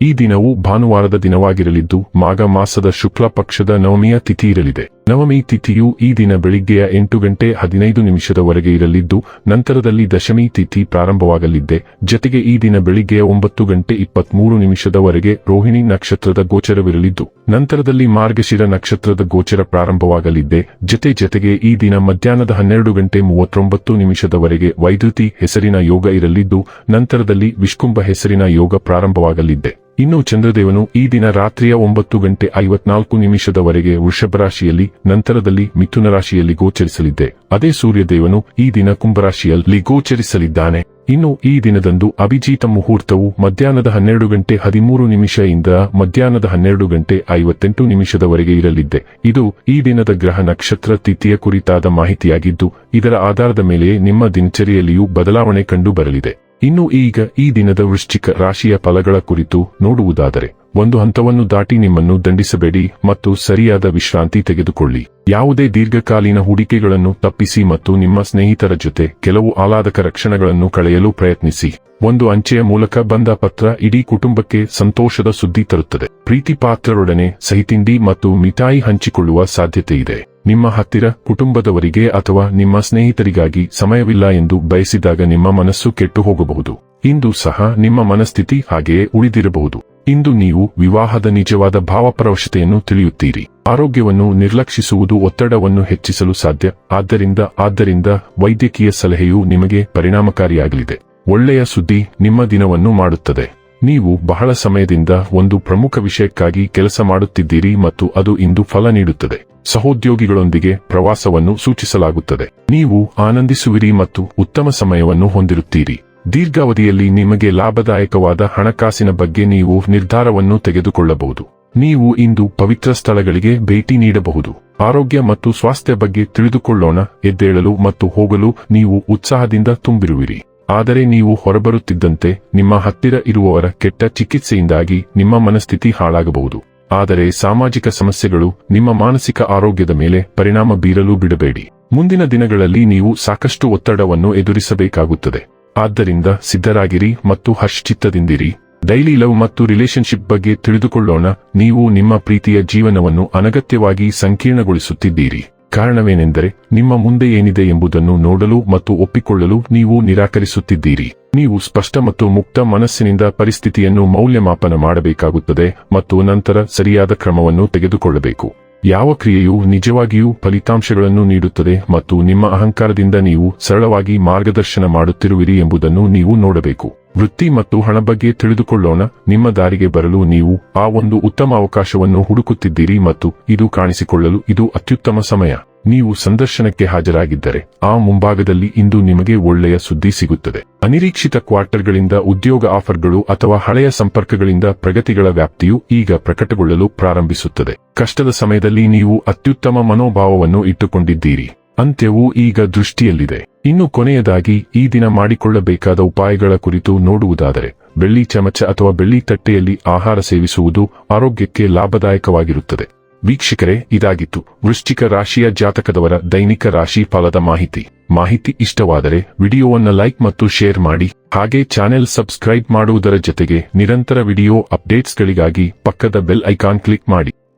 ಈ ದಿನವು ಭಾನುವಾರದ ದಿನವಾಗಿರಲಿದ್ದು, ಮಾಘ ಮಾಸದ ಶುಕ್ಲ ಪಕ್ಷದ ನವಮಿಯ ತಿಥಿ ಇರಲಿದೆ. ನವಮಿ ತಿಥಿಯು ಈ ದಿನ ಬೆಳಿಗ್ಗೆಯ ಎಂಟು ಗಂಟೆ ಹದಿನೈದು ನಿಮಿಷದವರೆಗೆ ಇರಲಿದ್ದು, ನಂತರದಲ್ಲಿ ದಶಮಿ ತಿಥಿ ಪ್ರಾರಂಭವಾಗಲಿದ್ದೆ ಜತೆಗೆ ಈ ದಿನ ಬೆಳಿಗ್ಗೆಯ ಒಂಬತ್ತು ಗಂಟೆ ಇಪ್ಪತ್ಮೂರು ನಿಮಿಷದವರೆಗೆ ರೋಹಿಣಿ ನಕ್ಷತ್ರದ ಗೋಚರವಿರಲಿದ್ದು, ನಂತರದಲ್ಲಿ ಮಾರ್ಗಶಿರ ನಕ್ಷತ್ರದ ಗೋಚರ ಪ್ರಾರಂಭವಾಗಲಿದ್ದೆ ಜತೆ ಜತೆಗೆ ಈ ದಿನ ಮಧ್ಯಾಹ್ನದ ಹನ್ನೆರಡು ಗಂಟೆ ಮೂವತ್ತೊಂಬತ್ತು ನಿಮಿಷದವರೆಗೆ ವೈದ್ಯುತಿ ಹೆಸರಿನ ಯೋಗ ಇರಲಿದ್ದು, ನಂತರದಲ್ಲಿ ವಿಷ್ಕುಂಭ ಹೆಸರಿನ ಯೋಗ ಪ್ರಾರಂಭವಾಗಲಿದ್ದೆ ಇನ್ನು ಚಂದ್ರದೇವನು ಈ ದಿನ ರಾತ್ರಿಯ ಒಂಬತ್ತು ಗಂಟೆ ಐವತ್ನಾಲ್ಕು ನಿಮಿಷದವರೆಗೆ ವೃಷಭ ರಾಶಿಯಲ್ಲಿ, ನಂತರದಲ್ಲಿ ಮಿಥುನ ರಾಶಿಯಲ್ಲಿ ಗೋಚರಿಸಲಿದ್ದೆ. ಅದೇ ಸೂರ್ಯದೇವನು ಈ ದಿನ ಕುಂಭರಾಶಿಯಲ್ಲಿ ಗೋಚರಿಸಲಿದ್ದಾನೆ. ಇನ್ನು ಈ ದಿನದಂದು ಅಭಿಜೀತ ಮುಹೂರ್ತವು ಮಧ್ಯಾಹ್ನದ ಹನ್ನೆರಡು ಗಂಟೆ ಹದಿಮೂರು ನಿಮಿಷದಿಂದ ಮಧ್ಯಾಹ್ನದ ಹನ್ನೆರಡು ಗಂಟೆ ಐವತ್ತೆಂಟು ನಿಮಿಷದವರೆಗೆ ಇರಲಿದ್ದೆ. ಇದು ಈ ದಿನದ ಗ್ರಹ ನಕ್ಷತ್ರ ತಿಥಿಯ ಕುರಿತಾದ ಮಾಹಿತಿಯಾಗಿದ್ದು, ಇದರ ಆಧಾರದ ಮೇಲೆ ನಿಮ್ಮ ದಿನಚರಿಯಲ್ಲಿಯೂ ಬದಲಾವಣೆ ಕಂಡು ಬರಲಿದೆ ಇನ್ನು ಈಗ ಈ ದಿನದ ವೃಶ್ಚಿಕ ರಾಶಿಯ ಫಲಗಳ ಕುರಿತು ನೋಡುವುದಾದರೆ, ಒಂದು ಹಂತವನ್ನು ದಾಟಿ ನಿಮ್ಮನ್ನು ದಂಡಿಸಬೇಡಿ ಮತ್ತು ಸರಿಯಾದ ವಿಶ್ರಾಂತಿ ತೆಗೆದುಕೊಳ್ಳಿ. ಯಾವುದೇ ದೀರ್ಘಕಾಲೀನ ಹೂಡಿಕೆಗಳನ್ನು ತಪ್ಪಿಸಿ ಮತ್ತು ನಿಮ್ಮ ಸ್ನೇಹಿತರ ಜೊತೆ ಕೆಲವು ಆಹ್ಲಾದಕ ಕ್ಷಣಗಳನ್ನು ಕಳೆಯಲು ಪ್ರಯತ್ನಿಸಿ. ಒಂದು ಅಂಚೆಯ ಮೂಲಕ ಬಂದ ಪತ್ರ ಇಡೀ ಕುಟುಂಬಕ್ಕೆ ಸಂತೋಷದ ಸುದ್ದಿ ತರುತ್ತದೆ. ಪ್ರೀತಿಪಾತ್ರರೊಡನೆ ಸಹಿತಿಂಡಿ ಮತ್ತು ಮಿಠಾಯಿ ಹಂಚಿಕೊಳ್ಳುವ ಸಾಧ್ಯತೆ ಇದೆ ನಿಮ್ಮ ಹತ್ತಿರ ಕುಟುಂಬದವರಿಗೆ ಅಥವಾ ನಿಮ್ಮ ಸ್ನೇಹಿತರಿಗಾಗಿ ಸಮಯವಿಲ್ಲ ಎಂದು ಬಯಸಿದಾಗ ನಿಮ್ಮ ಮನಸ್ಸು ಕೆಟ್ಟು ಹೋಗಬಹುದು. ಇಂದು ಸಹ ನಿಮ್ಮ ಮನಸ್ಥಿತಿ ಹಾಗೆಯೇ ಉಳಿದಿರಬಹುದು. ಇಂದು ನೀವು ವಿವಾಹದ ನಿಜವಾದ ಭಾವಪರವಶತೆಯನ್ನು ತಿಳಿಯುತ್ತೀರಿ. ಆರೋಗ್ಯವನ್ನು ನಿರ್ಲಕ್ಷಿಸುವುದು ಒತ್ತಡವನ್ನು ಹೆಚ್ಚಿಸಲು ಸಾಧ್ಯ. ಆದ್ದರಿಂದ ಆದ್ದರಿಂದ ವೈದ್ಯಕೀಯ ಸಲಹೆಯು ನಿಮಗೆ ಪರಿಣಾಮಕಾರಿಯಾಗಲಿದೆ. ಒಳ್ಳೆಯ ಸುದ್ದಿ ನಿಮ್ಮ ದಿನವನ್ನು ಮಾಡುತ್ತದೆ. ನೀವು ಬಹಳ ಸಮಯದಿಂದ ಒಂದು ಪ್ರಮುಖ ವಿಷಯಕ್ಕಾಗಿ ಕೆಲಸ ಮಾಡುತ್ತಿದ್ದೀರಿ ಮತ್ತು ಅದು ಇಂದು ಫಲ ನೀಡುತ್ತದೆ. ಸಹೋದ್ಯೋಗಿಗಳೊಂದಿಗೆ ಪ್ರವಾಸವನ್ನು ಸೂಚಿಸಲಾಗುತ್ತದೆ. ನೀವು ಆನಂದಿಸುವಿರಿ ಮತ್ತು ಉತ್ತಮ ಸಮಯವನ್ನು ಹೊಂದಿರುತ್ತೀರಿ. ದೀರ್ಘಾವಧಿಯಲ್ಲಿ ನಿಮಗೆ ಲಾಭದಾಯಕವಾದ ಹಣಕಾಸಿನ ಬಗ್ಗೆ ನೀವು ನಿರ್ಧಾರವನ್ನು ತೆಗೆದುಕೊಳ್ಳಬಹುದು. ನೀವು ಇಂದು ಪವಿತ್ರ ಸ್ಥಳಗಳಿಗೆ ಭೇಟಿ ನೀಡಬಹುದು. ಆರೋಗ್ಯ ಮತ್ತು ಸ್ವಾಸ್ಥ್ಯ ಬಗ್ಗೆ ತಿಳಿದುಕೊಳ್ಳೋಣ, ಎದ್ದೇಳಲು ಮತ್ತು ಹೋಗಲು ನೀವು ಉತ್ಸಾಹದಿಂದ ತುಂಬಿರುವಿರಿ. ಆದರೆ ನೀವು ಹೊರಬರುತ್ತಿದ್ದಂತೆ ನಿಮ್ಮ ಹತ್ತಿರ ಇರುವವರ ಕೆಟ್ಟ ಚಿಕಿತ್ಸೆಯಿಂದಾಗಿ ನಿಮ್ಮ ಮನಸ್ಥಿತಿ ಹಾಳಾಗಬಹುದು. ಆದರೆ ಸಾಮಾಜಿಕ ಸಮಸ್ಯೆಗಳು ನಿಮ್ಮ ಮಾನಸಿಕ ಆರೋಗ್ಯದ ಮೇಲೆ ಪರಿಣಾಮ ಬೀರಲು ಬಿಡಬೇಡಿ. ಮುಂದಿನ ದಿನಗಳಲ್ಲಿ ನೀವು ಸಾಕಷ್ಟು ಒತ್ತಡವನ್ನು ಎದುರಿಸಬೇಕಾಗುತ್ತದೆ. ಆದ್ದರಿಂದ ಸಿದ್ಧರಾಗಿರಿ ಮತ್ತು ಹರ್ಷಚಿತ್ತದಿಂದಿರಿ. ಡೈಲಿ ಲವ್ ಮತ್ತು ರಿಲೇಶನ್ಶಿಪ್ ಬಗ್ಗೆ ತಿಳಿದುಕೊಳ್ಳೋಣ. ನೀವು ನಿಮ್ಮ ಪ್ರೀತಿಯ ಜೀವನವನ್ನು ಅನಗತ್ಯವಾಗಿ ಸಂಕೀರ್ಣಗೊಳಿಸುತ್ತಿದ್ದೀರಿ. ಕಾರಣವೇನೆಂದರೆ, ನಿಮ್ಮ ಮುಂದೆ ಏನಿದೆ ಎಂಬುದನ್ನು ನೋಡಲು ಮತ್ತು ಒಪ್ಪಿಕೊಳ್ಳಲು ನೀವು ನಿರಾಕರಿಸುತ್ತಿದ್ದೀರಿ. ನೀವು ಸ್ಪಷ್ಟ ಮತ್ತು ಮುಕ್ತ ಮನಸ್ಸಿನಿಂದ ಪರಿಸ್ಥಿತಿಯನ್ನು ಮೌಲ್ಯಮಾಪನ ಮಾಡಬೇಕಾಗುತ್ತದೆ ಮತ್ತು ನಂತರ ಸರಿಯಾದ ಕ್ರಮವನ್ನು ತೆಗೆದುಕೊಳ್ಳಬೇಕು. ಯಾವ ಕ್ರಿಯೆಯು ನಿಜವಾಗಿಯೂ ಫಲಿತಾಂಶಗಳನ್ನು ನೀಡುತ್ತದೆ ಮತ್ತು ನಿಮ್ಮ ಅಹಂಕಾರದಿಂದ ನೀವು ಸರಳವಾಗಿ ಮಾರ್ಗದರ್ಶನ ಮಾಡುತ್ತಿರುವಿರಿ ಎಂಬುದನ್ನು ನೀವು ನೋಡಬೇಕು. ವೃತ್ತಿ ಮತ್ತು ಹಣ ಬಗ್ಗೆ ತಿಳಿದುಕೊಳ್ಳೋಣ. ನಿಮ್ಮ ದಾರಿಗೆ ಬರಲು ನೀವು ಆ ಒಂದು ಉತ್ತಮ ಅವಕಾಶವನ್ನು ಹುಡುಕುತ್ತಿದ್ದೀರಿ ಮತ್ತು ಇದು ಕಾಣಿಸಿಕೊಳ್ಳಲು ಇದು ಅತ್ಯುತ್ತಮ ಸಮಯ. ನೀವು ಸಂದರ್ಶನಕ್ಕೆ ಹಾಜರಾಗಿದ್ದರೆ ಆ ಮುಂಭಾಗದಲ್ಲಿ ಇಂದು ನಿಮಗೆ ಒಳ್ಳೆಯ ಸುದ್ದಿ ಸಿಗುತ್ತದೆ. ಅನಿರೀಕ್ಷಿತ ಕ್ವಾರ್ಟರ್ಗಳಿಂದ ಉದ್ಯೋಗ ಆಫರ್ಗಳು ಅಥವಾ ಹಳೆಯ ಸಂಪರ್ಕಗಳಿಂದ ಪ್ರಗತಿಗಳ ವ್ಯಾಪ್ತಿಯು ಈಗ ಪ್ರಕಟಗೊಳ್ಳಲು ಪ್ರಾರಂಭಿಸುತ್ತದೆ. ಕಷ್ಟದ ಸಮಯದಲ್ಲಿ ನೀವು ಅತ್ಯುತ್ತಮ ಮನೋಭಾವವನ್ನು ಇಟ್ಟುಕೊಂಡಿದ್ದೀರಿ. ಅಂತ್ಯವು ಈಗ ದೃಷ್ಟಿಯಲ್ಲಿದೆ. ಇನ್ನು ಕೊನೆಯದಾಗಿ ಈ ದಿನ ಮಾಡಿಕೊಳ್ಳಬೇಕಾದ ಉಪಾಯಗಳ ಕುರಿತು ನೋಡುವುದಾದರೆ, ಬೆಳ್ಳಿ ಚಮಚ ಅಥವಾ ಬೆಳ್ಳಿ ತಟ್ಟೆಯಲ್ಲಿ ಆಹಾರ ಸೇವಿಸುವುದು ಆರೋಗ್ಯಕ್ಕೆ ಲಾಭದಾಯಕವಾಗಿರುತ್ತದೆ. ವೀಕ್ಷಕರೇ, ಇದಾಗಿತ್ತು. ವೃಶ್ಚಿಕ ರಾಶಿಯ ಜಾತಕದವರ ದೈನಿಕ ರಾಶಿ ಫಲದ ಮಾಹಿತಿ. ಮಾಹಿತಿ ಇಷ್ಟವಾದರೆ ವಿಡಿಯೋವನ್ನು ಲೈಕ್ ಮತ್ತು ಶೇರ್ ಮಾಡಿ, ಹಾಗೆ ಚಾನೆಲ್ ಸಬ್ಸ್ಕ್ರೈಬ್ ಮಾಡುವುದರ ಜೊತೆಗೆ ನಿರಂತರ ವಿಡಿಯೋ ಅಪ್ಡೇಟ್ಸ್ಗಳಿಗಾಗಿ ಪಕ್ಕದ ಬೆಲ್ ಐಕಾನ್ ಕ್ಲಿಕ್ ಮಾಡಿ.